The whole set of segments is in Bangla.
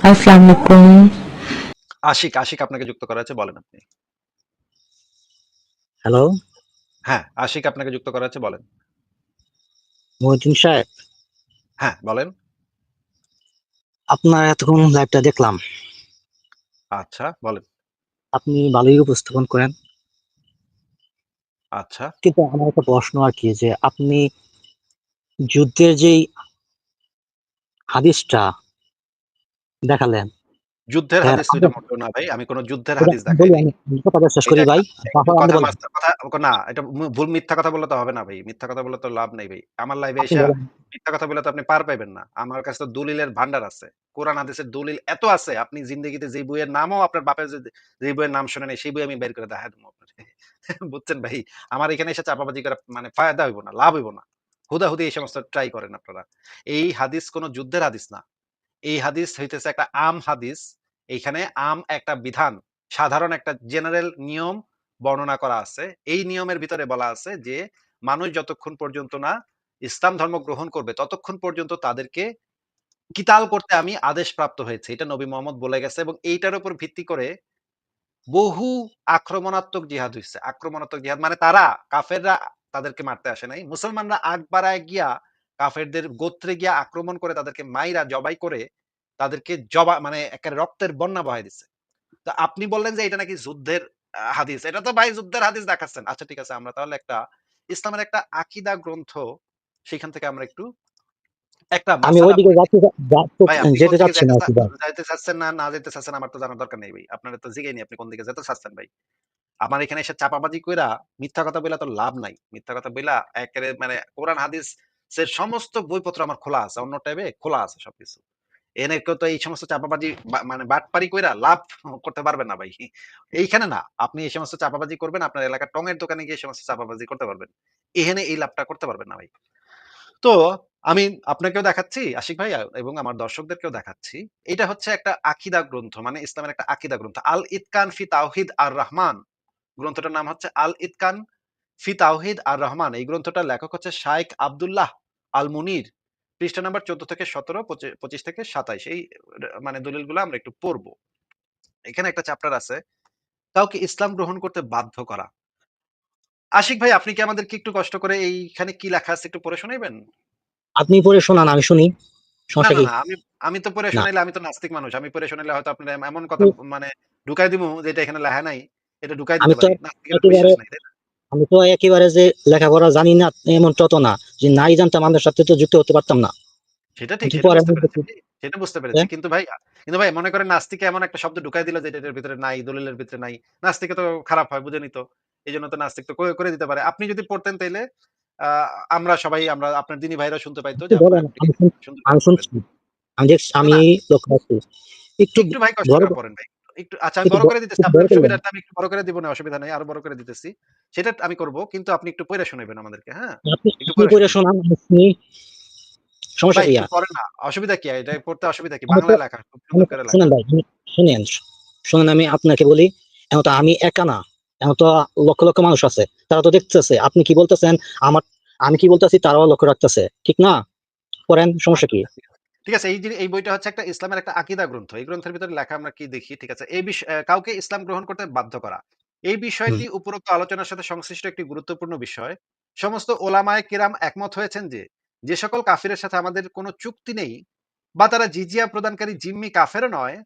আসসালামু আলাইকুম আশিক, আশিক আপনাকে যুক্ত করা আছে বলেন আপনি। হ্যালো, হ্যাঁ, আশিক আপনাকে যুক্ত করা আছে বলেন। মহিউদ্দিন সাহেব, হ্যাঁ, বলেন। আপনার এতক্ষণ লাইভটা দেখলাম। আচ্ছা, বলেন। আপনি ভালোই উপস্থাপন করেন। আচ্ছা। কিন্তু আমার একটা প্রশ্ন আরকি যে আপনি যুদ্ধের যেই হাদিসটা দেখালেন যুদ্ধের হ্যাঁ, হাদিস এটা মোটেও না ভাই। আমি কোন যুদ্ধের হাদিস দেখাই শেষ করি ভাই। কথা না এটা ভুল মিথ্যা কথা বললে তো হবে না ভাই। মিথ্যা কথা বললে তো লাভ নাই ভাই। আমার লাইভে বলেন। মিথ্যা কথা তো আপনি পার পাইবেন না। আমার কাছে তো দলিলের ভান্ডার আছে। কোরআন হাদিসের দলিল এত আছে আপনি জিন্দেগিতে যেই বইয়ের নামও আপনার বাপের যে বইয়ের নাম শুনে নাই সেই বই আমি বের করে দেখায় দেবো আপনারে। বুঝছেন ভাই? আমার এখানে এসে চাপাবাজি করে মানে ফায়দা হইব না, লাভ হইব না। হুদাহুদি এই সমস্ত ট্রাই করেন আপনারা। এই হাদিস কোন যুদ্ধের হাদিস না। এই হাদিস হইতেছে একটা আম হাদিস। এইখানে আম একটা বিধান, সাধারণ একটা জেনারেল নিয়ম বর্ণনা করা আছে। এই নিয়মের ভিতরে বলা আছে যে, মানুষ যতক্ষণ পর্যন্ত না ইসলাম ধর্ম গ্রহণ করবে, ততক্ষণ পর্যন্ত তাদেরকে কিতাল করতে আমি আদেশ প্রাপ্ত হয়েছি। এটা নবী মোহাম্মদ বলে গেছে এবং এইটার উপর ভিত্তি করে বহু আক্রমণাত্মক জিহাদ হইছে। আক্রমণাত্মক জিহাদ মানে তারা কাফেররা তাদেরকে মারতে আসে নাই। মুসলমানরা আগ বাড়ায় গিয়া কাফেরদের গোত্রে গিয়া আক্রমণ করে তাদেরকে মাইরা জবাই করে তাদেরকে জবা মানে একেবারে রক্তের বন্যা বহায় দিছে। তো আপনি বললেন যে এটা নাকি যুদ্ধের হাদিস। এটা তো ভাই যুদ্ধের হাদিস দেখাচ্ছেন। আচ্ছা ঠিক আছে আমরা তাহলে একটা ইসলামের একটা আকীদা গ্রন্থ সেখান থেকে আমরা একটু একটা আমি ওইদিকে যাচ্ছি যেতে চাচ্ছি না। যাইতে চাচ্ছেন না, না যাইতে চাচ্ছেন আমার তো জানার দরকার নেই ভাই। আপনারে তো জিগাইনি আপনি কোন দিকে যেতে চাচ্ছেন ভাই। আমার এখানে এসে চাপাবাজি কইরা মিথ্যা কথা বইলা তো লাভ নাই। মিথ্যা কথা বইলা একেবারে মানে কোরআন হাদিসের সমস্ত বইপত্র আমার খোলা আছে। অন্য ট্যাবে খোলা আছে সবকিছু। এনে কেউ তো এই সমস্ত চাপাবাজি মানে বাটপারি কইরা লাভ করতে পারবেন না ভাই। এইখানে না। আপনি এই সমস্ত চাপাবাজি করবেন, আপনার এলাকার টঙের দোকানে গিয়ে সমস্ত চাপাবাজি করতে পারবেন। এখানে এই লাভটা করতে পারবেন না ভাই। তো আমি আপনাকেও দেখাচ্ছি, আশিক ভাই এবং আমার দর্শকদেরকেও দেখাচ্ছি। এটা হচ্ছে একটা আকিদা গ্রন্থ মানে ইসলামের একটা আকিদা গ্রন্থ। আল ইতকান ফি তাওহিদ আর রহমান গ্রন্থটার নাম হচ্ছে আল ইতকান ফি তাওহিদ আর রহমান। এই গ্রন্থটার লেখক হচ্ছে শাইখ আব্দুল্লাহ আল মুনির। পৃষ্ঠা নাম্বার ১৪ থেকে ১৭, পঁচি ২৫ থেকে ২৭ এই মানে দলিলগুলো আমরা একটু পড়ব। এখানে একটা চ্যাপ্টার আছে। কাউকে ইসলাম গ্রহণ করতে বাধ্য করা। আশিক ভাই আপনি কি আমাদেরকে একটু কষ্ট করে এইখানে কি লেখা আছে একটু পড়ে শোনাইবেন? আপনি পড়ে শোনান আমি শুনি। আমি আমি তো পড়ে। শোনাইলে আমি তো নাস্তিক মানুষ। আমি পড়ে শোনাইলে হয়তো আপনারা এম এমন কথা মানে ঢুকাই দিমু যেটা এখানে লেখা নাই। এটা ঢুকাই আমি আমি তো একেবারে যে লেখাপড়া জানি না এমনটা তো না। যে নাই জানতাম আমাদের সাথে তো যুক্ত হতে পারতাম না। সেটা ঠিক, সেটা বুঝতে পেরেছি। হ্যাঁ? কিন্তু ভাই কিন্তু ভাই মনে করেন নাস্তিকে এমন একটা শব্দ ঢুকাই দিল যেটা এটার ভিতরে নাই, দলিলের ভিতরে নাই। নাস্তিকে তো খারাপ হয় বুঝেনই তো। এজন্য তো নাস্তিক তো করে, দিতে পারে। আপনি যদি পড়তেন তাইলে আমরা সবাই আমরা আপনার দিনী ভাইরাও শুনতে পাইতো আমি। একটু একটু ভাই কষ্ট বড় করে পড়েন ভাই। একটু আচ্ছা আমি বড় করে দিতেছি। আপনার সুবিধার্থে আমি একটু বড় করে দিব না অসুবিধা নাই। আরও বড় করে দিতেছি। সেটা আমি করব। কিন্তু আপনি একটু পইড়া শোনাইবেন আমাদেরকে, হ্যাঁ? একটু আপনি পড়ে শোনান। শুনি। সমস্যা কি? পড়েন না। অসুবিধা কি? এটা পড়তে অসুবিধা কি? বাংলায় লেখা। খুব সুন্দর করে লেখা। শুনেন ভাই শুনেন। শুনেন আমি আপনাকে বলি, এখন তো আমি একা না। এখন তো লক্ষ, লক্ষ মানুষ আছে। তারা তো দেখতেছে। আপনি কি বলতেছেন, আমার আমি কি বলতেছি তারাও লক্ষ্য রাখতেছে। ঠিক না? পড়েন সমস্যা আচ্ছা, কি? ঠিক আছে। এই এই বইটা হচ্ছে একটা ইসলামের একটা আকীদা গ্রন্থ। এই গ্রন্থের ভিতরে লেখা আমরা কি দেখি, ঠিক আছে? এই বিষ অ্যা কাউকে ইসলাম গ্রহণ করতে বাধ্য করা। এই বিষয়টি উপরোক্ত আলোচনার সাথে সংশ্লিষ্ট একটি গুরুত্বপূর্ণ বিষয়। সমস্ত ওলামায়ে কেরাম একমত হয়েছেন যে, যে সকল কাফিরের সাথে আমাদের কোন চুক্তি নেই বা তারা জিজিয়া প্রদানকারী জিম্মি কাফেরও নয়,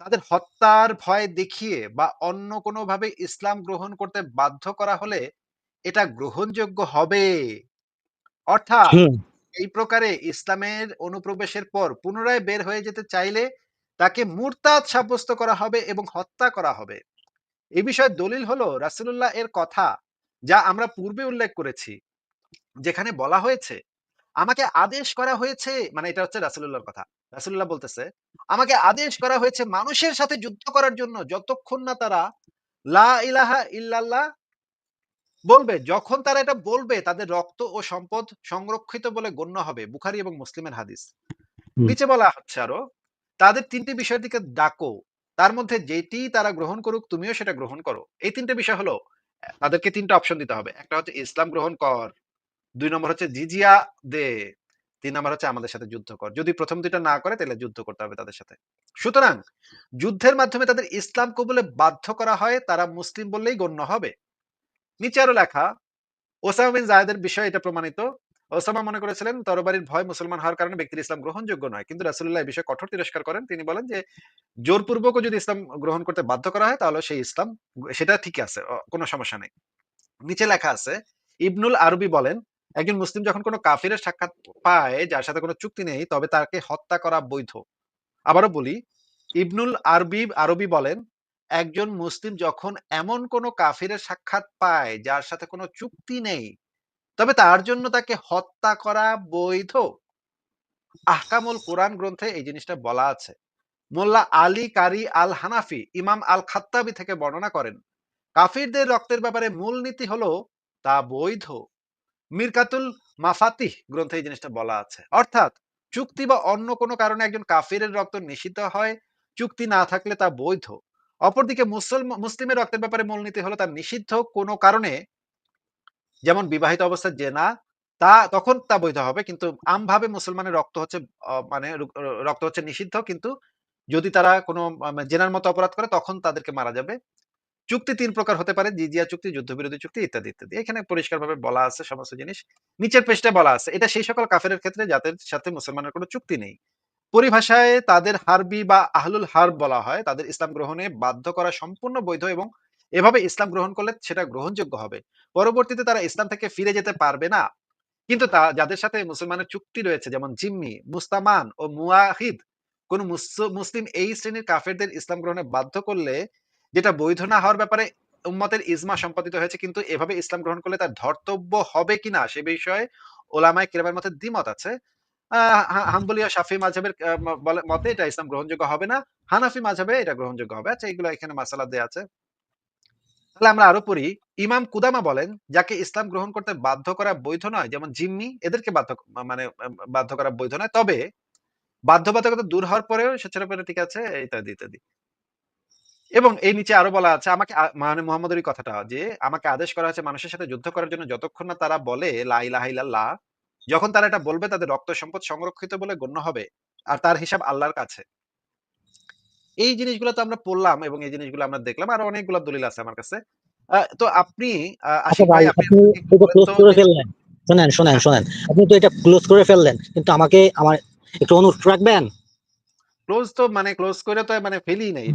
তাদের হত্যার ভয় দেখিয়ে বা অন্য কোনভাবে ইসলাম গ্রহণ করতে বাধ্য করা হলে এটা গ্রহণযোগ্য হবে। অর্থাৎ। এই প্রকারে ইসলামের অনুপ্রবেশের পর পুনরায় বের হয়ে যেতে চাইলে তাকে মুরতাদ সাব্যস্ত করা হবে এবং হত্যা করা হবে। এ বিষয়ে দলিল হলো রাসূলুল্লাহ এর কথা যা আমরা পূর্বে উল্লেখ করেছি। যেখানে বলা হয়েছে, "আমাকে আদেশ করা হয়েছে" মানে এটা হচ্ছে রাসূলুল্লাহর কথা। রাসুল্লাহ বলতেছে, "আমাকে আদেশ করা হয়েছে মানুষের সাথে যুদ্ধ করার জন্য যতক্ষণ না তারা লা ইলাহা ইল্লাল্লাহ বলবে। যখন তারা এটা বলবে তাদের রক্ত ও সম্পদ সংরক্ষিত বলে গণ্য হবে।" বুখারী এবং মুসলিমের হাদিস। নিচে বলা হচ্ছে আরও, "তাদের ৩ টি বিষয়ের দিকে ডাকো। তার মধ্যে যেটিই তারা গ্রহণ করুক তুমিও সেটা গ্রহণ করো।" এই ৩ টে বিষয় হলো তাদেরকে ৩ টা অপশন দিতে হবে। একটা হচ্ছে ইসলাম গ্রহণ কর। ২ নম্বর হচ্ছে জিজিয়া দে। তিন নম্বর হচ্ছে আমাদের সাথে যুদ্ধ কর যদি প্রথম দুইটা না করে তাহলে যুদ্ধ করতে হবে তাদের সাথে সুতরাং যুদ্ধের মাধ্যমে তাদের ইসলাম কবুলে বাধ্য করা হয় তারা মুসলিম বললেই গণ্য হবে নিচে আরও লেখা, ওসামা বিন জায়েদের বিষয়ে এটা প্রমাণিত। ওসামা মনে করেছিলেন, তরবারির ভয় মুসলমান হওয়ার কারণে ব্যক্তির ইসলাম গ্রহণযোগ্য নয়। কিন্তু রাসুল্লাহ এই বিষয়ে কঠোর তিরস্কার করেন। তিনি বলেন যে, জোরপূর্বকও যদি ইসলাম গ্রহণ করতে বাধ্য করা হয়, তাহলে সেই ইসলাম, সেটা ঠিক আছে কোনো সমস্যা নেই। নিচে লেখা আছে, ইবনুল আরবি বলেন, একজন মুসলিম যখন কোনো কাফিরের সাক্ষাৎ পায়, যার সাথে কোনো চুক্তি নেই, তবে তাকে হত্যা করা বৈধ। আবারও বলি, ইবনুল আরবি আরবি বলেন একজন মুসলিম যখন এমন কোনো কাফিরের সাক্ষাৎ পায়, যার সাথে কোনো চুক্তি নেই, তবে তার জন্য তাকে হত্যা করা বৈধ। আহকামুল কোরআন গ্রন্থে এই জিনিসটা বলা আছে। মোল্লা আলী কারি আল হানাফি ইমাম আল খাত্তাবি থেকে বর্ণনা করেন, কাফিরদের রক্তের ব্যাপারে মূল নীতি হলো তা বৈধ। মিরকাতুল মাফাতিহ গ্রন্থে এই জিনিসটা বলা আছে। অর্থাৎ চুক্তি বা অন্য কোনো কারণে একজন কাফিরের রক্ত নিষিদ্ধ হয়, চুক্তি না থাকলে তা বৈধ। অপরদিকে মুসলম মুসলিমের রক্তের ব্যাপারে মূলনীতি হলো তার নিষিদ্ধ কোনো কারণে যেমন বিবাহিত অবস্থায় জেনা, তা তখন তা বৈধ হবে, কিন্তু আমভাবে মুসলমানের রক্ত হচ্ছে মানে রক্ত হচ্ছে নিষিদ্ধ, কিন্তু যদি তারা কোনো জেনার মতো অপরাধ করে, তখন তাদেরকে মারা যাবে। চুক্তি তিন প্রকার হতে পারে, জিজিয়া চুক্তি, যুদ্ধবিরোধী চুক্তি ইত্যাদি ইত্যাদি। এখানে পরিষ্কারভাবে বলা আছে, সমস্ত জিনিস। নিচের পৃষ্ঠায় বলা আছে। এটা সেই সকল কাফের ক্ষেত্রে যাদের সাথে মুসলমানের কোনো চুক্তি নেই। পরিভাষায় তাদের হারবি বা আহলুল হারব বলা হয়। তাদের ইসলাম গ্রহণে বাধ্য করা সম্পূর্ণ বৈধ এবং এভাবে ইসলাম গ্রহণ করলে সেটা গ্রহণযোগ্য হবে। পরবর্তীতে তারা ইসলাম থেকে ফিরে যেতে পারবে না। কিন্তু তা, যাদের সাথে মুসলমানের চুক্তি রয়েছে, যেমন জিম্মি, মুস্তামান ও মুয়াহিদ, কোন মুসলিম এই শ্রেণির কাফেরদের ইসলাম গ্রহণে বাধ্য করলে যেটা বৈধ না হওয়ার ব্যাপারে উম্মতের ইজমা সম্পাদিত হয়েছে, কিন্তু এভাবে ইসলাম গ্রহণ করলে তার ধর্তব্য হবে কিনা সে বিষয়ে ওলামায় কিরামের মধ্যে দ্বিমত আছে। হাম্বলিয়া শাফি মতে এটা ইসলাম গ্রহণযোগ্য হবে না। হানাফি এটা গ্রহণযোগ্য হবে। আচ্ছা এগুলো এখানে মাসালা দেয়া আছে। তাহলে আমরা আরও পড়ি। ইমাম কুদামা বলেন, যাকে ইসলাম গ্রহণ করতে বাধ্য করা বৈধ নয়, যেমন জিম্মি, এদেরকে বাধ্য মানে বাধ্য করা বৈধ নয়। তবে বাধ্যবাধকতা দূর হওয়ার পরেও সেটা পরে ঠিক আছে, ইত্যাদি ইত্যাদি। এবং এই নিচে আরও বলা আছে, আমাকে মানে মোহাম্মদের কথাটা যে, আমাকে আদেশ করা হয়েছে মানুষের সাথে যুদ্ধ করার জন্য যতক্ষণ না তারা বলে, লা ইলাহা ইল্লাল্লাহ যখন তারা এটা বলবে তাদের রক্ত সম্পদ সংরক্ষিত বলে গণ্য হবে আর তার হিসাব আল্লাহর কাছে। এই জিনিসগুলো তো আমরা পড়লাম এবং এই জিনিসগুলো আমরা দেখলাম। আর অনেকগুলো দলিল আছে আমার কাছে। তো আপনি আচ্ছা শোনেন শোনেন শোনেন। আপনি তো এটা ক্লোজ করে ফেললেন। কিন্তু আমাকে আমার একটু অনুরোধ রাখবেন? ক্লোজ তো মানে ক্লোজ করে তো মানে ফেলি নাই।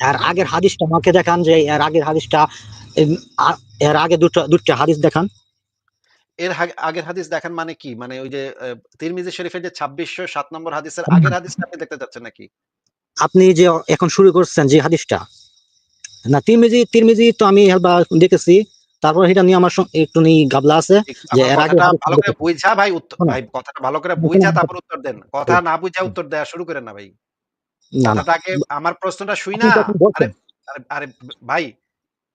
আর আগের হাদিসটা আমাকে দেখান যে এর আগের হাদিসটা এর আগে দুটো দুটো হাদিস দেখান। এর আগের হাদিস দেখেন মানে কি? মানে ওই যে তিরমিজি শরীফের যে ছাব্বিশশো সাত নম্বর হাদিসের আগের হাদিসটা আপনি দেখতে চাচ্ছেন নাকি? আপনি যে এখন শুরু করছেন যে হাদিসটা না তিরমিজি তিরমিজি তো আমি দেখেছি তারপর এটা নিয়ে আমার একটু নিয়ে গাবলা আছে যে এর আগে ভালো করে বুঝা ভাই উত্তর ভাই কথাটা ভালো করে বুঝা তারপর উত্তর দেন। কথা না বুঝা উত্তর দেয়া শুরু করেন না ভাই। না না। আগে আমার প্রশ্নটা শুই না। আরে আরে ভাই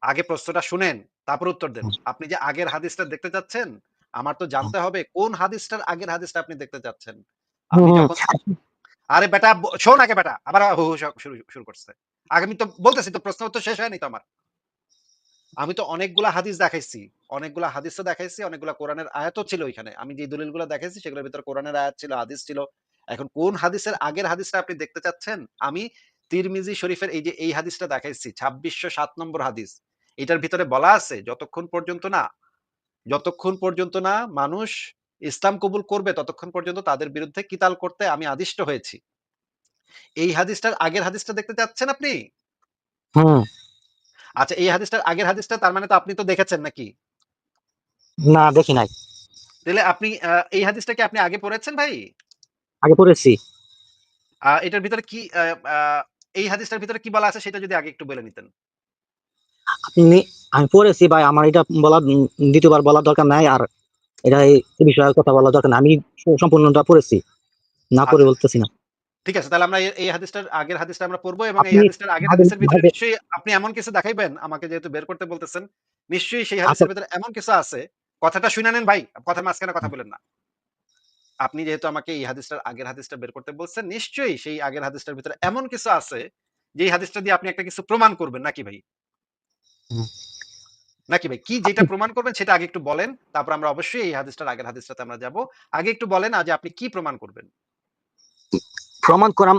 আগে প্রশ্নটা শুনেন তারপর উত্তর দেন। আপনি যে আগের হাদিসটা দেখতে চাচ্ছেন আমার তো জানতে হবে কোন হাদিসটার আগের হাদিসটা আপনি দেখতে হুম, যখন আরে বেটা শোন আগে বেটা আবার শুরু শুরু করছে। আগে আমি তো বলতেছি তো প্রশ্ন তো শেষ হয়নি তো আমার। আমি তো অনেকগুলা হাদিস দেখাইছি অনেকগুলা হাদিসও দেখাইছি অনেকগুলা কোরআনের আয়াতও ছিল এখানে আমি যে দলিলগুলো দেখাইছি সেগুলোর ভিতর কোরআনের আয়াত ছিল হাদিস ছিল। এখন কোন হাদিসের আগের হাদিসটা আপনি দেখতে চাচ্ছেন? আমি তিরমিজি শরীফের এই যে এই হাদিসটা দেখাইছি ছাব্বিশশো সাত নম্বর হাদিস। এটার ভিতরে বলা আছে যতক্ষণ পর্যন্ত না যতক্ষণ পর্যন্ত না মানুষ ইসলাম কবুল করবে ততক্ষণ পর্যন্ত তাদের বিরুদ্ধে কিতাল করতে আমি আদিষ্ট হয়েছি। এই হাদিসটার আগের হাদিসটা দেখতে চাচ্ছেন আপনি? আচ্ছা এই হাদিসটার আগের হাদিসটা তার মানে তো আপনি তো দেখেছেন নাকি? না দেখি নাই। তাহলে আপনি এই হাদিসটা কি আপনি আগে পড়েছেন ভাই? আগে পড়েছি। এটার ভিতরে কি এই হাদিসটার ভিতরে কি বলা আছে সেটা যদি আগে একটু বলে নিতেন। আপনি আমি পড়েছি ভাই আমার এটা বলা দ্বিতীয়বার বলার দরকার নাই আর এটা এই বিষয়ে কথা বলার দরকার নাই। আমি সম্পূর্ণটা পড়েছি না পড়ে আচ্ছা। বলতেছি না। ঠিক আছে তাহলে আমরা এই- হাদিসটার আগের হাদিসটা আমরা পড়ব এবং এই আপনি হাদিসটার আগের হাদিসের ভিতরে নিশ্চয়ই আপনি এমন কিছু দেখাইবেন আমাকে যেহেতু বের করতে বলতেছেন নিশ্চয়ই সেই আচ্ছা। হাদিসের ভিতরে এমন কিছু আছে কথাটা শুনে নেন ভাই কথার মাঝখানে কথা বলেন না। আপনি যেহেতু আমাকে এই হাদিসটার আগের হাদিসটা বের করতে বলছেন নিশ্চয়ই সেই আগের হাদিসটার ভিতরে এমন কিছু আছে যে এই হাদিসটা দিয়ে আপনি একটা কিছু প্রমাণ করবেন নাকি ভাই? নাকি ভাই? কি যেটা প্রমাণ করবেন সেটা আগে একটু বলেন। তারপর আমরা অবশ্যই এই হাদিসটার আগের হাদিসটাতে আমরা যাব। আগে একটু বলেন আ যে আপনি কি প্রমাণ করবেন? প্রমাণ করাম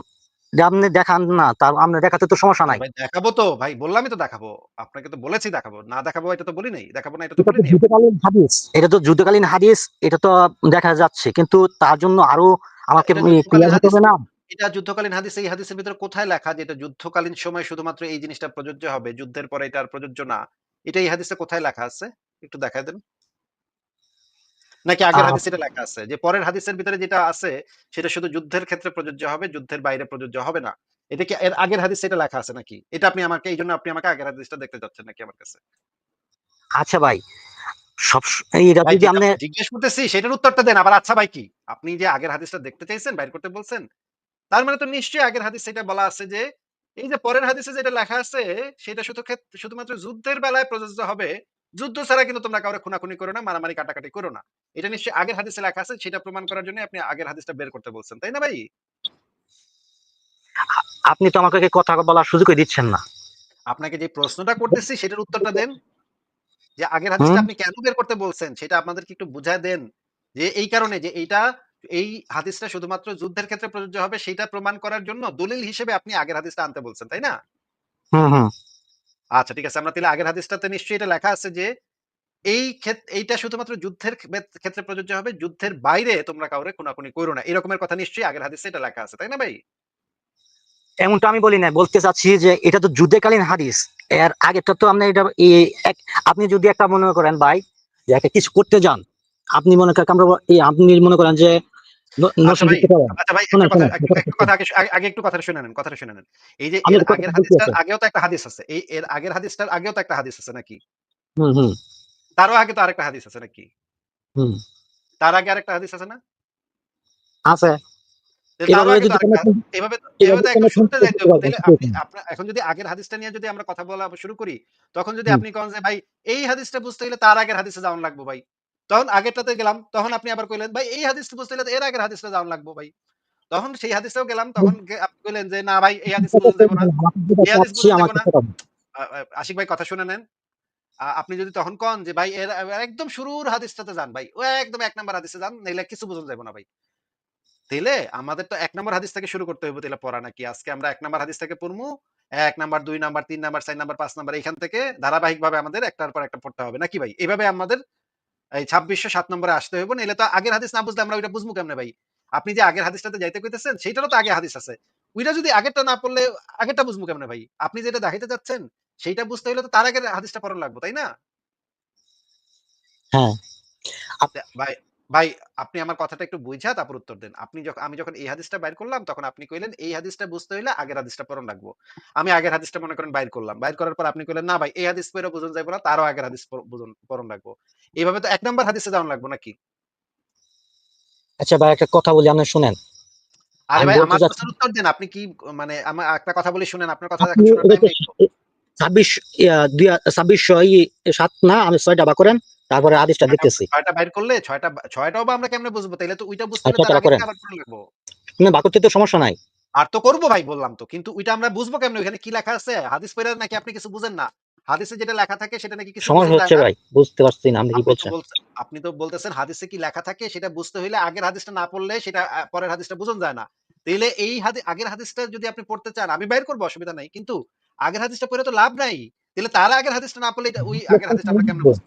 যে আপনি দেখান না তার আপনি দেখাতে তো সমস্যা নাই ভাই দেখাবো তো ভাই বললামই তো দেখাবো। আপনাকে তো বলেছি দেখাবো। না দেখাবো এটা তো বলি নাই। দেখাবো না এটা তো বলি নাই। যুদ্ধকালীন হাদিস এটা তো যুদ্ধকালীন হাদিস এটা তো দেখা যাচ্ছে কিন্তু তার জন্য আরও আমাকে এটা যুদ্ধকালীন ক্লিয়ার হতে হাদিস হবে না এটা যুদ্ধকালীন হাদিস এই হাদিসের ভিতরে কোথায় লেখা যে এটা যুদ্ধকালীন সময়ে শুধুমাত্র এই জিনিসটা প্রযোজ্য হবে। যুদ্ধের পরে এটা আর প্রযোজ্য না। এটা এই হাদিসে কোথায় লেখা আছে? একটু দেখায় দেন। নাকি আগের হাদিসে এটা লেখা আছে? যে পরের হাদিসের ভিতরে যেটা আছে সেটা শুধু যুদ্ধের ক্ষেত্রে প্রযোজ্য হবে, যুদ্ধের বাইরে প্রযোজ্য হবে না। এটা কি এর আগের হাদিসে এটা লেখা আছে নাকি? এটা আপনি আমাকে এইজন্য আপনি আমাকে আগের হাদিসটা দেখতে চাচ্ছেন নাকি আমার কাছে? আচ্ছা ভাই সব এটা যদি আপনি জিজ্ঞেস করতেছি সেটার উত্তরটা দেন। আবার আচ্ছা ভাই কি? আপনি যে আগের হাদিসটা দেখতে চাইছেন, বাইর করতে বলছেন? তার মানে তো নিশ্চয়ই আগের হাদিসে এটা বলা আছে যে, এই যে পরের হাদিসে যেটা লেখা আছে, সেটা শুধু শুধুমাত্র যুদ্ধের বেলায় প্রযোজ্য হবে। যুদ্ধ ছাড়া কিন্তু তোমরা কাউরে খুনাখুনি করো না, মারামারি কাটাকাটি করো না। এটা নিশ্চয়ই আগের হাদিসে লেখা আছে, সেটা প্রমাণ করার জন্যই আপনি আগের হাদিসটা বের করতে বলছেন। তাই না ভাই? আপনি তো আমাকে কথা বলার সুযোগই দিচ্ছেন না আপনাকে যে প্রশ্নটা করতেছি সেটার উত্তরটা দেন। যে আগের হাদিসটা আপনি কেন বের করতে বলছেন, সেটা আপনাদেরকে একটু বুঝায় দেন। যে এই কারণে যে এইটা এই হাদিসটা শুধুমাত্র যুদ্ধের ক্ষেত্রে প্রযোজ্য হবে, সেইটা প্রমাণ করার জন্য দলিল হিসেবে আপনি আগের হাদিসটা আনতে বলছেন। তাই না? আচ্ছা ঠিক আছে। আমরা তাহলে আগের হাদিসটাতে নিশ্চয়ই এটা লেখা আছে যে, এই ক্ষেত এইটা শুধুমাত্র যুদ্ধের ক্ষেত্রে প্রযোজ্য হবে। যুদ্ধের বাইরে তোমরা কাউরে খুনাখুনি করো না। এরকমের কথা নিশ্চয়ই আগের হাদিসে এটা লেখা আছে। তাই না ভাই? এমনটা আমি বলি না বলতে চাচ্ছি যে এটা তো যুদ্ধকালীন হাদিস এর আগেটা তো আপনি এটা আপনি যদি একটা মনে করেন ভাই যে একটা কিছু করতে যান আপনি মনে করেন আমরা এই আপনি মনে করেন যে আচ্ছা। আচ্ছা আগে একটু কথাটা শুনে নেন, কথাটা শুনে নেন। এই যে আগের হাদিসটার আগেও তো একটা হাদিস আছে। এই এর আগের হাদিসটার আগেও তো একটা হাদিস আছে নাকি? তারও আগে তো আরেকটা হাদিস আছে নাকি? তার আগে আরেকটা হাদিস আছে না? আছে এখন যদি আগের হাদিসটা নিয়ে যদি আমরা কথা বলা শুরু করি, তখন যদি আপনি কন যে ভাই এই হাদিসটা বুঝতে গেলে তার আগের হাদিসে যাওয়ান লাগবো ভাই। তখন আগেরটাতে গেলাম, তখন আপনি আবার কইলেন ভাই এই হাদিসটা বুঝতে তো এর আগের হাদিসটা যাওয়ান লাগবো ভাই। তখন সেই হাদিসটাও গেলাম, তখন আপনি কইলেন যে না ভাই এই হাদিস বুঝন যাইব না। এই হাদিস চাচ্ছি বুঝন না। আশিক ভাই কথা শুনে নেন। আপনি যদি তখন কন যে ভাই এর একদম শুরুর হাদিসটাতে যান ভাই। ও একদম ১ নাম্বার হাদিসে যান, নাইলে কিছু বুঝন যাইব না ভাই। তাইলে আমাদের তো ১ নাম্বার হাদিস থেকে শুরু করতে হইব তাইলে পড়া নাকি? আজকে আমরা এক নাম্বার হাদিস থেকে পড়মু। এক নাম্বার, দুই নাম্বার, তিন নাম্বার, চার নাম্বার, পাঁচ নাম্বার এখান থেকে ধারাবাহিকভাবে আমাদের একটার পর একটা পড়তে হবে নাকি ভাই? এইভাবে আমাদের এই ২৬০০ ৭ নম্বরে আসতে হইব। নাইলে তো আগের হাদিস না বুঝলে আমরা ওইটা বুঝব কেমনে ভাই? আপনি যে আগের হাদিসটাতে যাইতে কইতেছেন সেইটারও তো আগে হাদিস আছে। ওইটা যদি আগেরটা না পড়লে আগেরটা বুঝব কেমনে ভাই? আপনি যেটা দেখাইতে যাচ্ছেন সেইটা বুঝতে হইলে তো তার আগের হাদিসটা পড়া লাগবো, তাই না? হ্যাঁ ভাই, ভাই আপনি আমার কথাটা একটু বুঝা তারপর উত্তর দেন। আপনি যখন আমি যখন এই হাদিসটা বাইর করলাম তখন আপনি কইলেন এই হাদিসটা বুঝতে হইলে আগের হাদিসটা পড়ন লাগবো। আমি আগের হাদিসটা মনে করেন বাইর করলাম। বাইর করার পর আপনি কইলেন না ভাই এই হাদিস পইড়া বুঝন যাইব না তারও আগের হাদিস বুঝন পড়ন লাগবো। এভাবে তো ১ নাম্বার হাদিসে যাওয়ান লাগবো নাকি? আচ্ছা ভাই একটা কথা বলি আপনি শুনেন আরে ভাই আমার কথার উত্তর দেন। আপনি কি মানে আমার একটা কথা বলি শুনেন। আপনার কথা। ছাব্বিশ দুই সাত না আমি ছয়টা বা করেন তারপরে আদেশটা দেখতেছি ৬ টা বাইর করলে ৬ টা ৬ টাও বা আমরা কেমনে বুঝব? তাইলে তো ওইটা বুঝতে হলে তার আগেরটা আবার পড়া লাগবো। না বাক তো সমস্যা নাই আর তো করব ভাই বললাম তো। কিন্তু ওইটা আমরা বুঝব কেমনে? ওখানে কি লেখা আছে? হাদিস পইড়া নাকি আপনি কিছু বুঝেন না? হাদিসে যেটা লেখা থাকে সেটা নাকি কিছু সমস্যা হচ্ছে ভাই বুঝতে পারছি না আপনি কি বলছেন আপনি তো বলতেছেন হাদিসে কি লেখা থাকে সেটা বুঝতে হইলে আগের হাদিসটা না পড়লে সেটা পরের হাদিসটা বুঝন যায় না। তাইলে এই হাদি আগের হাদিসটা যদি আপনি পড়তে চান আমি বাইর করব অসুবিধা নাই। কিন্তু আগের হাদিসটা পড়ে তো লাভ নাই। তাইলে তার আগের হাদিসটা না পড়লে ওই আগের হাদিসটা আমরা কেমনে বুঝব?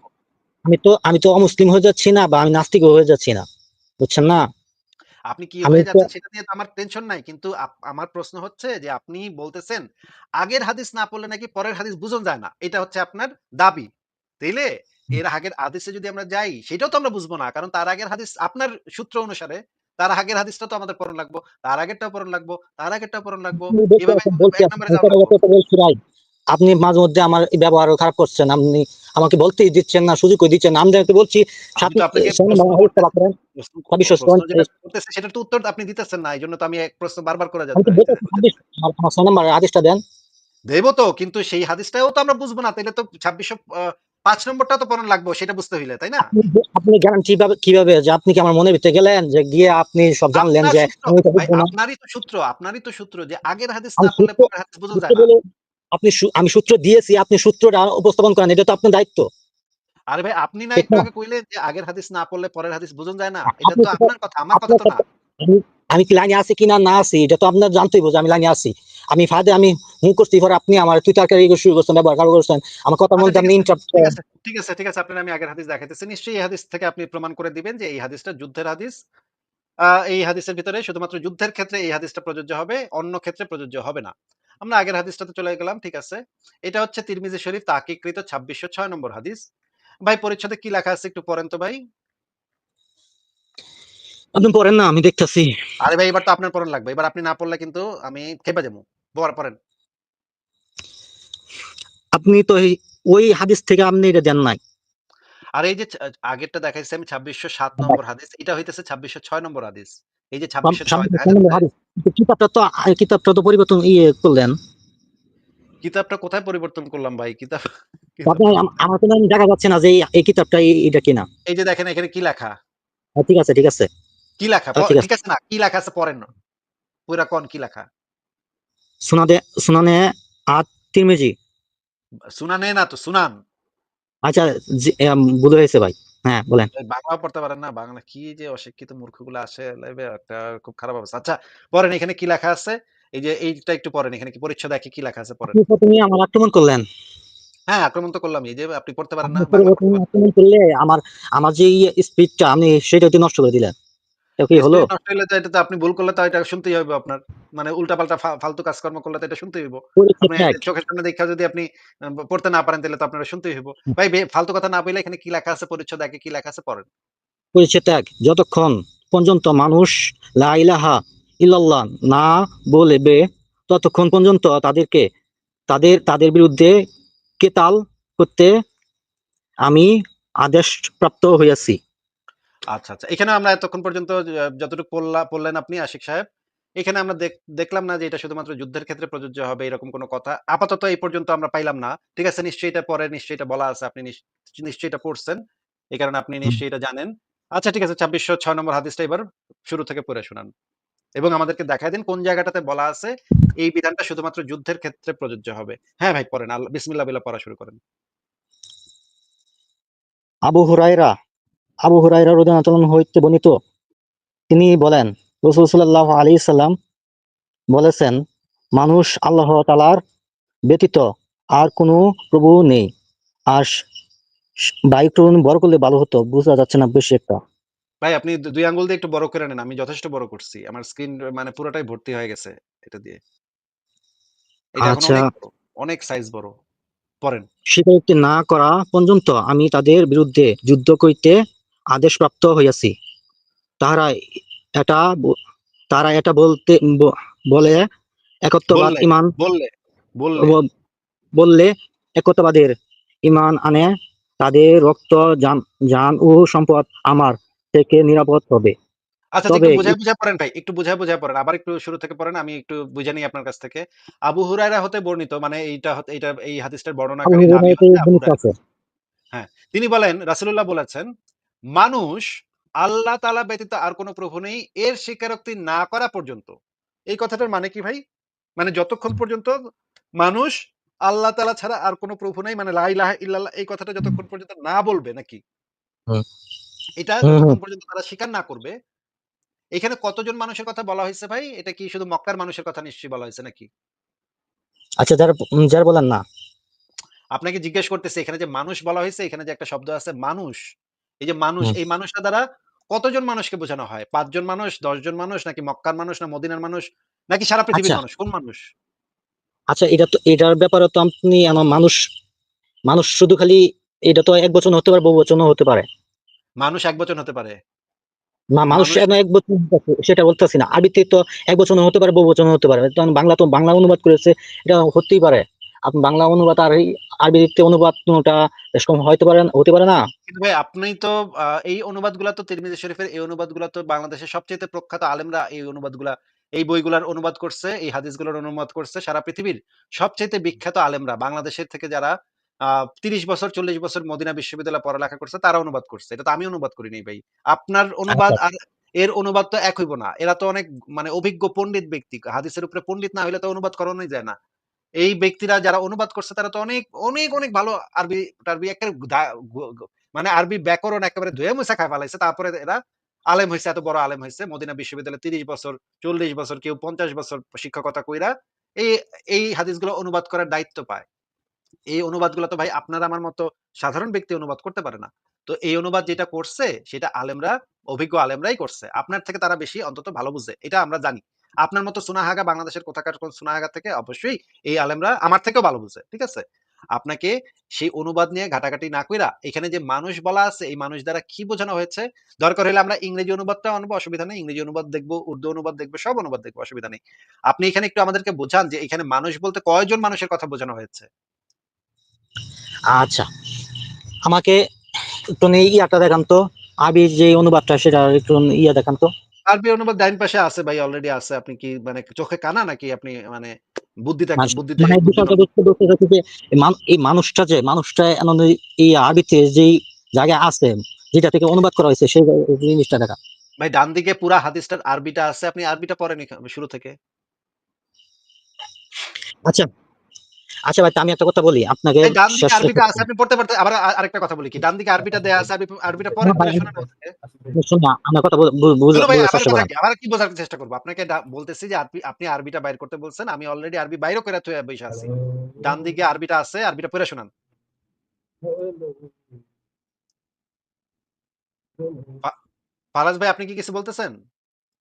আমি তো আমি তো অমুসলিম হয়ে যাচ্ছি না বা আমি নাস্তিক হয়ে যাচ্ছি না বুঝছেন না আপনি কি হয়ে যাচ্ছেন সেটা নিয়ে তো আমার টেনশন নাই। কিন্তু আমার প্রশ্ন হচ্ছে যে আপনি বলতেছেন আগের হাদিস না পড়লে নাকি পরের হাদিস বুঝন যায় না। এটা হচ্ছে আপনার দাবি। তাইলে এর আগের হাদিসে যদি আমরা যাই সেটাও তো আমরা বুঝব না। কারণ তার আগের হাদিস আপনার সূত্র অনুসারে তার আগের হাদিসটা তো আমাদের পড়ন লাগবো। তার আগেরটাও পড়ন লাগবো, তার আগেরটাও পড়ন লাগবো। এভাবে পাচ্ছেন বলছি ১ আপনি নম্বরে যাওয়া বলছি আপনি মাঝে মধ্যে আমার ব্যবহার খারাপ করছেন আপনি আমাকে বলতেই দিচ্ছেন না সুযোগও দিচ্ছেন আমি বলছি আপনাকে ছাব্বিশশো সেটার তো উত্তর আপনি দিতেছেন না। তো আমি এক প্রশ্ন বারবার করে যাচ্ছি নম্বর আদেশটা দেন দেব তো কিন্তু সেই হাদিসটাও তো আমরা বুঝব না। তাইলে তো ২৬০০ আ ৫ নম্বরটাও তো পড়ন লাগবো সেটা বুঝতে হইলে, তাই না? আপনি গ্যারান্টি কীভাবে যে আপনি কি আমার মনের ভিতরে গেলেন যে গিয়ে আপনি সব জানলেন যে আপনারই তো সূত্র, আপনারই তো সূত্র যে আগের হাদিস না পড়লে পরের হাদিস যায় না। আপনি আমি সূত্র দিয়েছি আপনি সূত্রটা উপস্থাপন করেন এটা তো আপনার দায়িত্ব আরে ভাই আপনি না একটু আগে কইলেন যে আগের হাদিস না পড়লে পরের হাদিস বুঝুন যায় না? এটা তো আপনার কথা, আমার কথা তো না। আমি কি লাইনে আছি কিনা না আছি এটা তো আপনার জানতেই যে আমি লাইনে আছি। আমি ফাঁদে আমি করছি আপনি আমার শুরু করছেন ব্যবহার খারাপ করছেন। আমার কথার আচ্ছা মধ্যে আপনি ইন্টারাপ্ট ঠিক আছে, ঠিক আছে। আপনার আমি আগের হাদিস দেখাইতেছি। নিশ্চয়ই এই হাদিস থেকে আপনি প্রমাণ করে দিবেন যে এই হাদিসটা যুদ্ধের হাদিস। এই হাদিসের ভিতরে শুধুমাত্র যুদ্ধের ক্ষেত্রে এই হাদিসটা প্রযোজ্য হবে, অন্য ক্ষেত্রে প্রযোজ্য হবে না। আমরা আগের হাদিসটাতে চলে গেলাম, ঠিক আছে। এটা হচ্ছে তিরমিজি শরীফ তাহকিককৃত ২৬০৬ নম্বর হাদিস। ভাই পরিচ্ছদে কি লেখা আছে একটু পড়েন তো ভাই? আপনি পড়েন না আমি দেখতাছি। আরে ভাই এবার তো আপনার পড়ান লাগবে। এবার আপনি না পড়লে কিন্তু আমি খেপে যাব। পড় পড়েন। আপনি তো ওই হাদিস থেকে আপনি এটা দেন নাই। আর এই যে আগেরটা দেখাইছি আমি ২৬০৭ নম্বর হাদিস। এটা হইতেছে ২৬০৬ নম্বর হাদিস। এই যে ২৬০৬ দেখা যাচ্ছে? হাদিস। কিন্তু কিতাবটা তো আ কিতাবটা তো পরিবর্তন ইয়ে করলেন। কিতাবটা কোথায় পরিবর্তন করলাম ভাই? কিতাব আমার তো দেখা যাচ্ছে না যে এই কিতাবটা এটা কিনা। এই যে দেখেন এখানে কি লেখা? ঠিক আছে, ঠিক আছে। কি লেখা? ঠিক আছে। না? কি লেখা আছে পড়েন। পুরা কোন কি লেখা? সুনাদে সুনানে আত তিরমিজি। সুনানে না তো সুনান। আচ্ছা বুঝে ভুল হয়েছে ভাই। হ্যাঁ, বলেন। বাংলা পড়তে পারেন না? বাংলা কি যে অশিক্ষিত মূর্খগুলো আসে লাইভে একটা খুব খারাপ অবস্থা। আচ্ছা পড়েন এখানে কি লেখা আছে? এই যে এইটা একটু পড়েন। এখানে কি পরিচ্ছদ একে কি লেখা আছে পড়েন। তুমি আমার আক্রমণ করলেন। হ্যাঁ, আক্রমণ তো করলাম এই যে আপনি পড়তে পারেন না? আক্রমণ করলে আমার আমার যে স্পিডটা আপনি সেটা নষ্ট করে দিলেন। কি হলো? তো এটা তো আপনি ভুল করলে তো এটা শুনতেই হইবে আপনার। মানে উল্টাপাল্টা ফা ফালতু কাজকর্ম করলে তো এটা শুনতেই হইব। আপনি। চোখের সামনে দেইখা যদি আপনি আ পড়তে না পারেন তাহলে তো আপনার শুনতেই হইব। হুম। ভাই বে ফালতু কথা না বইলে এখানে কি লেখা আছে পরিচ্ছদ একে কি লেখা আছে পড়েন। ত্যাগ। যতক্ষণ পর্যন্ত মানুষ লা ইলাহা ইল্লাল্লাহ না বলবে ততক্ষণ পর্যন্ত তাদেরকে তাদের তাদের বিরুদ্ধে কেতাল করতে আমি আদেশ আদেশপ্রাপ্ত হইয়াছি। আচ্ছা, আচ্ছা। এখানে আমরা এতক্ষণ পর্যন্ত যতটুকু পড়লা পড়লেন আপনি আশিক সাহেব। এখানে আমরা দেখ দেখলাম না যে এটা শুধুমাত্র যুদ্ধের ক্ষেত্রে প্রযোজ্য হবে এরকম কোন কথা। আপাতত এই পর্যন্ত আমরা পাইলাম না। ঠিক আছে নিশ্চয়ই এটা পরে নিশ্চয়ই এটা বলা আছে। আপনি নিশ নিশ্চয়ই এটা পড়ছেন। এই কারণে আপনি হুম। নিশ্চয়ই এটা জানেন। আচ্ছা ঠিক আছে ২৬০৬ নম্বর হাদিসটা এবার শুরু থেকে পড়ে শোনান। এবং আমাদেরকে দেখায় দিন কোন জায়গাটাতে বলা আছে এই বিধানটা শুধুমাত্র যুদ্ধের ক্ষেত্রে প্রযোজ্য হবে। হ্যাঁ ভাই পড়েন। আল বিসমিল্লাহ পড়া শুরু করেন। আবু হুরায়রা আবু হুরায়রা রাদিয়াল্লাহু আনহু হইতে বর্ণিত তিনি বলেন রাসূল সাল্লাল্লাহু আলাইহি সাল্লাম বলেছেন মানুষ আল্লাহ তালার ব্যতীত আর কোনো প্রভু নেই। আর স বড় করলে ভালো হতো। বোঝা যাচ্ছে না বেশি একটা। ভাই আপনি দুই আঙ্গুল দিয়ে একটু বড় করে নেন। আমি যথেষ্ট বড় করছি। আমার স্ক্রিন মানে পুরোটাই ভর্তি হয়ে গেছে এটা দিয়ে। এটা আচ্ছা। অনেক অনেক সাইজ বড়। পড়েন। স্বীকারোক্তি না করা পর্যন্ত আমি তাদের বিরুদ্ধে যুদ্ধ করিতে আদেশপ্রাপ্ত হইয়াছি। তাহারা এটা তারা এটা বলতে বলে একত্ববাদ বললে, ঈমান বললে, একত্ববাদের ঈমান আনে তাদের রক্ত, জান জান ও সম্পদ আমার থেকে নিরাপদ হবে। আচ্ছা, তবে একটু ই বুঝায়, বুঝায় পড়েন ভাই। একটু বুঝায়, বুঝায় পড়েন। আবার একটু শুরু থেকে পড়েন। আমি একটু বুঝে নিই আপনার কাছ থেকে। আবু হুরায়রা হতে বর্ণিত মানে এইটা হতে এইটা এই হাদিসটার। আছে। হ্যাঁ, তিনি বলেন রাসূলুল্লাহ বলেছেন, "মানুষ আল্লাহ তালা ব্যতীত আর কোন প্রভু নেই এর স্বীকারোক্তি না করা পর্যন্ত।" এই কথাটার মানে কি ভাই? মানে যতক্ষণ পর্যন্ত মানুষ আল্লাহ তালা ছাড়া আর কোন প্রভু নাই মানে লা ইলাহা ইল্লাল্লাহ এই কথাটা যতক্ষণ পর্যন্ত না বলবে নাকি? এটা। যতক্ষণ পর্যন্ত তারা স্বীকার না করবে এখানে কতজন মানুষের কথা বলা হয়েছে ভাই? এটা কি শুধু মক্কার মানুষের কথা নিশ্চয়ই বলা হয়েছে নাকি? আচ্ছা যারা উম যারা বলেন না। আপনাকে জিজ্ঞেস করতেছি এখানে যে মানুষ বলা হয়েছে এখানে যে একটা শব্দ আছে মানুষ। এই যে মানুষ, হুম। এই মানুষটা দ্বারা কতজন মানুষকে বোঝানো হয়? ৫ জন মানুষ, ১০ জন মানুষ নাকি মক্কার মানুষ না মদিনার মানুষ নাকি সারা পৃথিবীর আচ্ছা। মানুষ? কোন মানুষ? আচ্ছা এটা তো এটার ব্যাপারে তো আপনি আম মানুষ মানুষ শুধু খালি এটা তো একবচন হতে পারে, বহুবচনও হতে পারে। মানুষ একবচন হতে পারে। না মানুষ মানুষ এন একবচন সেটা বলতেছি না। আরবিতে তো একবচনও হতে পারে, বহুবচনও হতে পারে। তখন বাংলা তো বাংলা অনুবাদ করেছে এটা হতেই পারে। আপনি বাংলা অনুবাদ আর এই আরবিতে অনুবাদ কোনটা এরকম হইতে পারে হতে পারে না? কিন্তু ভাই আপনি তো এই অনুবাদগুলা তো তিরমিজি শরীফের এই অনুবাদগুলা তো বাংলাদেশের সবচাইতে প্রখ্যাত আলেমরা এই অনুবাদগুলা এই বইগুলার অনুবাদ করছে, এই হাদিসগুলোর অনুবাদ করছে সারা পৃথিবীর সবচাইতে বিখ্যাত আলেমরা বাংলাদেশের থেকে যারা তিরিশ বছর ৪০ বছর মদিনা বিশ্ববিদ্যালয়ে পড়ালেখা করছে তারা অনুবাদ করছে। এটা তো আমি অনুবাদ করি নাই ভাই। আপনার অনুবাদ আচ্ছা। আর এর অনুবাদ তো এক হইব না। এরা তো অনেক মানে অভিজ্ঞ পণ্ডিত ব্যক্তি। হাদিসের উপরে পণ্ডিত না হইলে তো অনুবাদ করানোই যায় না। এই ব্যক্তিরা যারা অনুবাদ করছে তারা তো অনেক, অনেক, অনেক ভালো দা গ গ মানে আরবি ব্যাকরণ একেবারে ধুয়ে মুছে খায় ফেলাইছে। তারপরে এরা আলেম হইছে, এত বড় আলেম হইছে। মদিনা বিশ্ববিদ্যালয়ে ৩০ বছর, ৪০ বছর, কেউ ৫০ বছর শিক্ষকতা কইরা এই, এই হাদিসগুলো অনুবাদ করার দায়িত্ব পায়। এই অনুবাদগুলো তো ভাই আপনার আমার মতো সাধারণ ব্যক্তি অনুবাদ করতে পারে না। তো এই অনুবাদ যেটা করছে সেটা আলেমরা, অভিজ্ঞ আলেমরাই করছে। আপনার থেকে তারা বেশি অন্তত ভালো বুঝে। এটা আমরা জানি। আপনার মতো সুনাহাগা বাংলাদেশের কোথাকার কোন সুনাহাগা থেকে অবশ্যই এই আলেমরা আমার থেকেও ভালো বুঝে। ঠিক আছে? আপনাকে সেই অনুবাদ নিয়ে ঘাটাঘাটি না কইরা এখানে যে মানুষ বলা আছে এই মানুষ দ্বারা কি বোঝানো হয়েছে, দরকার হলে আমরা ইংরেজি অনুবাদটা আনব অসুবিধা নেই। ইংরেজি অনুবাদ দেখব উর্দু অনুবাদ দেখব, সব অনুবাদ দেখব অসুবিধা নেই। আপনি এখানে একটু আমাদেরকে বোঝান যে এখানে মানুষ বলতে কয়জন মানুষের কথা বোঝানো হয়েছে? আচ্ছা। আমাকে একটুখানি ইয়াটা দেখান তো। আরবির যে অনুবাদটা সেটা একটু ইয়া দেখান তো। আরবি অনুবাদ ডাইন পাশে আছে ভাই অলরেডি আছে। আপনি কি মানে চোখে কানা নাকি আপনি মানে বুদ্ধিটা মানে এই মানুষটা যে মানুষটা এই আরবিতে যেই জায়গায় আছে, যেটা থেকে অনুবাদ করা হয়েছে সেই জিনিসটা দেখান। ভাই ডান দিকে পুরা হাদিসটার আরবিটা আছে। আপনি আরবিটা পড়েন শুরু থেকে। আচ্ছা। আচ্ছা ভাই, আমি একটা কথা বলি। আপনাকে ডান দিকে আরবিটা আছে আপনি পড়তে পারতে আবার আরেকটা কথা বলি কি ডান দিকে আরবিটা দেয়া আছে আরবি আরবিটা না পড়েন ভাই, পড়ে শোনান আমাদেরকে। শুনুন না, আমার কথা বু বু বুঝা দুলু ভাই আমার চেষ্টা কথা করেন। কি? বোঝার চেষ্টা করব? আপনাকে বলতেছি যে আপনি আপনি আরবিটা বাইর করতে বলছেন। আমি অলরেডি আরবি কইরা থুয়া বইসা আছি। ডান দিকে আরবিটা আছে, আরবিটা শোনান। ফারাজ ভাই আপনি কি কিছু বলতেছেন?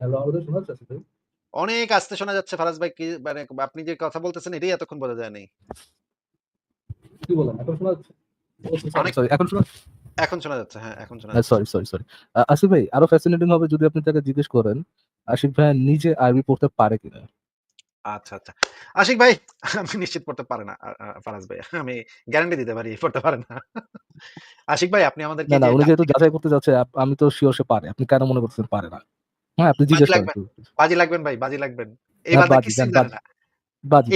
হ্যালো, আমাদের শোনা যাচ্ছে ভাই? অনেক আস্তে শোনা যাচ্ছে ফারাজ ভাই কি মানে আপনি যে কথা বলতেছেন এটাই এতক্ষণ বোঝা যায় নাই। কি বললেন? এখন শোনা যাচ্ছে? সরি, এখন শোনা এখন শোনা যাচ্ছে। হ্যাঁ, এখন শোনা যাচ্ছে। Sorry, sorry, sorry. আসিফ ভাই আরও ফ্যাসিনেটিং হবে যদি আপনি তাকে জিজ্ঞেস করেন, আশিক ভাইয়া নিজে আরবি পড়তে পারে কিনা? আচ্ছা, আচ্ছা। আশিক ভাই আমি নিশ্চিত পড়তে পারে না ফারাজ ভাই। আমি গ্যারান্টি দিতে পারি পড়তে পারে না। আশিক ভাই আপনি আমাদের না, না, উনি যেহেতু যাচাই করতে যাচ্ছে আমি তো সিউর সে পারে। আপনি কেন মনে করতেছেন পারে না? হ্যাঁ, আপনি জিজ্ঞেস করেন বাজি লাগবেন ভাই, বাজি লাগবেন। এই হ্যাঁ, বান্দা বাজি, কিছুই জানে বাজি। না। বাজি,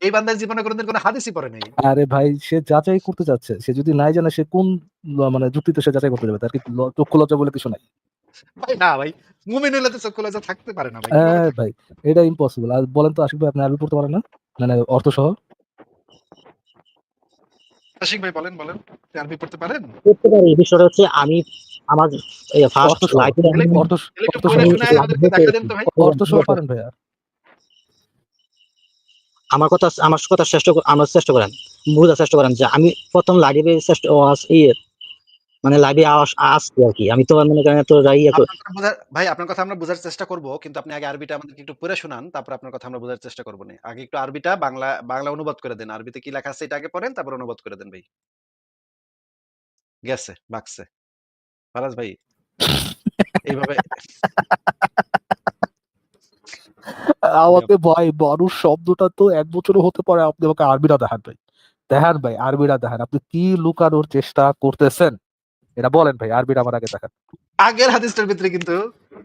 এই বান্দার জীবনে কোনদিন কোন হাদিসই পড়ে নাই। আরে ভাই সে যাচাই করতে যাচ্ছে। সে যদি নাই জানে সে কোন মানে যুক্তিতে সে যাচাই করতে যাবে? তার কি চক্ষু লজ্জা বলে কিছু নাই? ভাই না ভাই। মুমিন হইলে তো চক্ষু লজ্জা থাকতে পারে না ভাই। থাকবে? ভাই এটা ইম্পসিবল। আর বলেন তো আশিক ভাই আপনি আরবি পড়তে পারেন না? মানে অর্থসহ? আশিক ভাই বলেন, বলেন। আপনি আরবি পড়তে পারেন? করতে পারি। বিষয়টা হচ্ছে আমি আমার এই ফার্স্ট লাইফে অর্থ তো পারেন ভাইয়া? আমার কথা আমার কথা চেষ্টা আমার চেষ্টা করেন। বুঝার চেষ্টা করেন যে আমি ১ম লাইভে চেষ্টা ইয়ে মানে লাইভে আস আসছি আরকি। আমি তো মনে করেন এত আপনার কথা বোঝার ভাই আপনার কথা আমরা বোঝার চেষ্টা করব। কিন্তু আপনি আগে আরবিটা আমাদেরকে একটু পইড়া শোনান। তারপর আপনার কথা আমরা বোঝার চেষ্টা করব নে। আগে একটু আরবিটা বাংলা বাংলা অনুবাদ করে দেন। আরবিতে কি লেখা আছে এটা আগে পড়েন তারপর অনুবাদ করে দেন ভাই। গেছে, ভাগছে। ফারাজ ভাই এইভাবে আমাকে ভাই মানুষ শব্দটা তো এক বছরও হতে পারে আপনি আমাকে আর্মিরা দেখান ভাই। দেখান ভাই আর্মিরা দেখান। আপনি কি লুকানোর চেষ্টা করতেছেন? এটা বলেন ভাই আর্মিরা আমার আগে দেখান। আগের হাদিসটার ভিতরে কিন্তু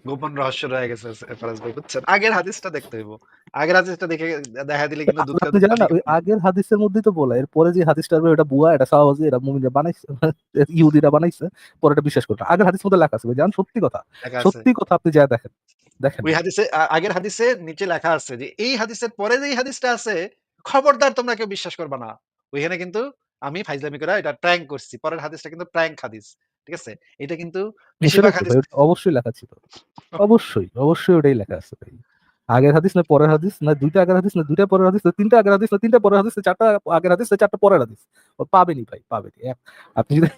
গোপন রহস্য রয়ে গেছে ফারাজ ভাই বুঝছেন? আগের হাদিসটা দেখতে হইব। আগের হাদিসটা দেখে দেখা দিলে কিন্তু দুধ আপনি জানেন না ওই আগের হাদিসের মধ্যেই তো বলা। এরপরে যে হাদিসটা আসবে এটা বুয়া, এটা সাওয়াজি, এটা মুমিনরা বানাইছে, ইহুদিরা বানাইছে। পরে এটা বিশ্বাস করবে না। আগের হাদিসের মধ্যে লেখা আছে জান সত্যি কথা। সত্যি কথা আপনি যায়া দেখেন। দেখেন। ওই হাদিসে আগের হাদিসে নিচে লেখা আছে যে এই হাদিসের পরে যেই হাদিসটা আছে খবরদার তোমরা কেউ বিশ্বাস করবা না। ওইখানে কিন্তু আমি ফাইজলামি করে এটা প্র্যাঙ্ক করছি। পরের হাদিসটা কিন্তু প্র্যাঙ্ক হাদিস। ঠিক আছে? এটা কিন্তু অবশ্যই লেখা ছিল। অবশ্যই, অবশ্যই ওটাই লেখা আছে ভাই। আগের হাদিস না পরের হাদিস, না ২ টা আগের হাদিস, না ২ টা পরের হাদিস, না ৩ টা আগের হাদিস, না ৩ টা পরের হাদিস, না ৪ টা আগের হাদিস, না ৪ টা পরের হাদিস। ও পাবেনই ভাই, পাবেনই। এক আপনি যদি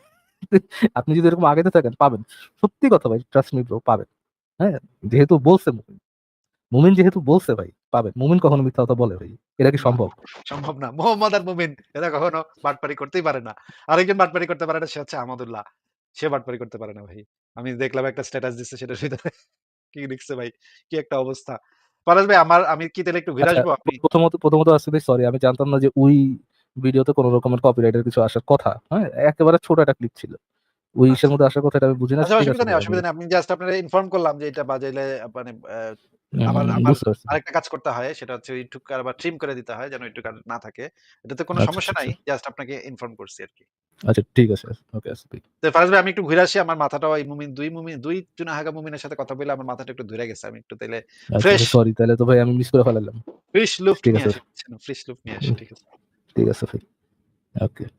আপনি যদি এরকম আগাইতে থাকেন পাবেন। সত্যি কথা ভাই ট্রাস্ট মি ব্রো পাবেন। হ্যাঁ? যেহেতু বলছে মুমিন। মুমিন যেহেতু বলছে ভাই পাবে মুমিন কখনো মিথ্যা কথা বলে ভাই? এটা কি সম্ভব? সম্ভব না। মোহাম্মদ আর মুমিন এরা কখনো বাটপারি করতেই পারে না। আরেকজন বাটপারি করতে পারে না সে হচ্ছে আমাদুল্লাহ সে বাটপারি করতে পারে না ভাই। আমি দেখলাম একটা স্ট্যাটাস দিচ্ছে সেটার ভিতরে কি লিখছে ভাই? কি একটা অবস্থা। ফারাজ ভাই আমার আমি কি তাহলে একটু ঘুরে আচ্ছা আসব আপনি প্রথমত প্রথমত আসলে সরি আমি জানতাম না যে ওই ভিডিওতে কোন রকমের কপিরাইটের কিছু আসার কথা। হ্যাঁ? একেবারে ছোট একটা ক্লিপ ছিল। ওই ইসের আচ্ছা। মধ্যে আসার কথা এটা আমি বুঝি না। আচ্ছা অসুবিধা নেই, অসুবিধা নেই। আমি জাস্ট আপনারে ইনফর্ম করলাম যে এটা বাজাইলে মানে আরেকটা কাজ করতে হয় সেটা হচ্ছে আবার ট্রিম করে দিতে হয় যেন আর না থাকে। এটাতে কোনো আচ্ছা, সমস্যা আচ্ছা, নাই। আচ্ছা। জাস্ট আপনাকে ইনফর্ম করছি আরকি। আচ্ছা ঠিক আছে। ওকে তো ফারাজ ভাই আমি একটু ঘুরে আসি। আমার মাথাটাও এই মুমিন ২ মুমিন ২ চুনাহাগা মুমিনের সাথে কথা বলে আমার মাথাটা একটু ধইরা গেছে। আমি একটু তাইলে আচ্ছা ফ্রেশ সরি তাহলে তো ভাই আমি মিস করে ফেলাইলাম। ফ্রেশ লুফট ঠিক আছে। ফ্রেশ লুফট নিয়ে আসি। ঠিক আছে। ঠিক আছে ভাই। ওকে।